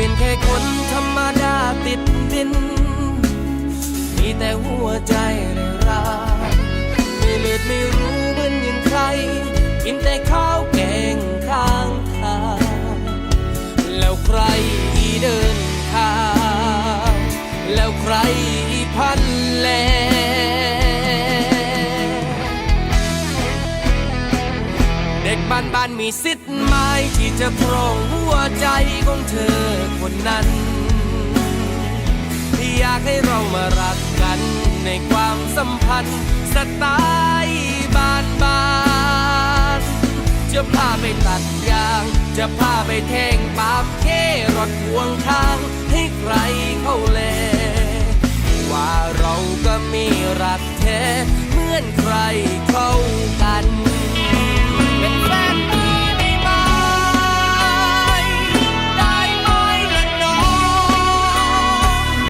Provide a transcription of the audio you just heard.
เป็นแค่คนธรรมดาติดดิน มีแต่หัวใจเลยรักไม่เลือดไม่รู้เหมือนอย่างใคร กินแต่ข้าวแกงข้างทาง แล้วใครเดินทาง แล้วใครพันแลเด็กบ้านบ้านมีสิทธิ์ไหมที่จะครองหัวใจของเธอ คนนั้นที่อยากให้เรามารักกันในความสัมพันธ์สไตล์บานบานจะพาไปตัดยาง จะพาไปแทงปาล์มเครถพวงทางให้ใครเข้าแลว่าเราก็มีรักแท้เหมือนใคร